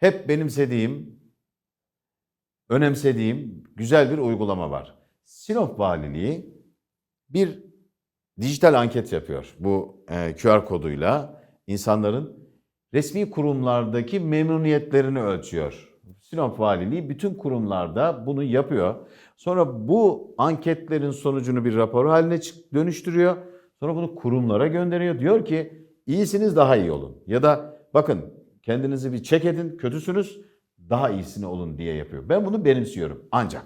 hep benimsediğim, önemsediğim güzel bir uygulama var. Sinop Valiliği bir dijital anket yapıyor. Bu e, QR koduyla insanların resmi kurumlardaki memnuniyetlerini ölçüyor. Sinop Valiliği bütün kurumlarda bunu yapıyor. Sonra bu anketlerin sonucunu bir rapor haline dönüştürüyor. Sonra bunu kurumlara gönderiyor. Diyor ki iyisiniz daha iyi olun. Ya da bakın kendinizi bir çek edin kötüsünüz daha iyisini olun diye yapıyor. Ben bunu benimsiyorum. Ancak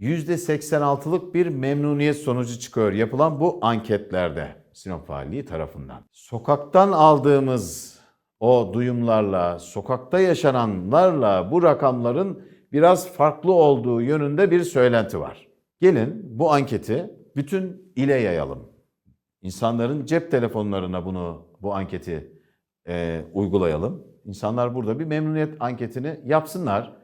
%86'lık bir memnuniyet sonucu çıkıyor yapılan bu anketlerde Sinop Valiliği tarafından. Sokaktan aldığımız o duyumlarla, sokakta yaşananlarla bu rakamların biraz farklı olduğu yönünde bir söylenti var. Gelin bu anketi bütün ile yayalım. İnsanların cep telefonlarına bunu bu anketi e, uygulayalım. İnsanlar burada bir memnuniyet anketini yapsınlar.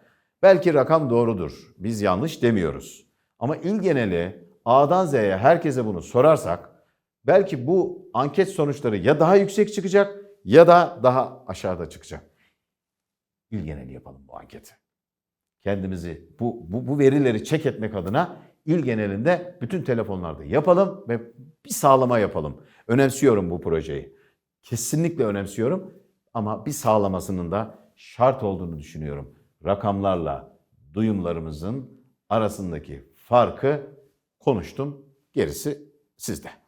Belki rakam doğrudur. Biz yanlış demiyoruz. Ama il geneli A'dan Z'ye herkese bunu sorarsak belki bu anket sonuçları ya daha yüksek çıkacak ya da daha aşağıda çıkacak. İl geneli yapalım bu anketi. Kendimizi bu, bu, bu verileri çek etmek adına il genelinde bütün telefonlarda yapalım ve bir sağlama yapalım. Önemsiyorum bu projeyi. Kesinlikle önemsiyorum ama bir sağlamasının da şart olduğunu düşünüyorum. Rakamlarla duyumlarımızın arasındaki farkı konuştum. Gerisi sizde.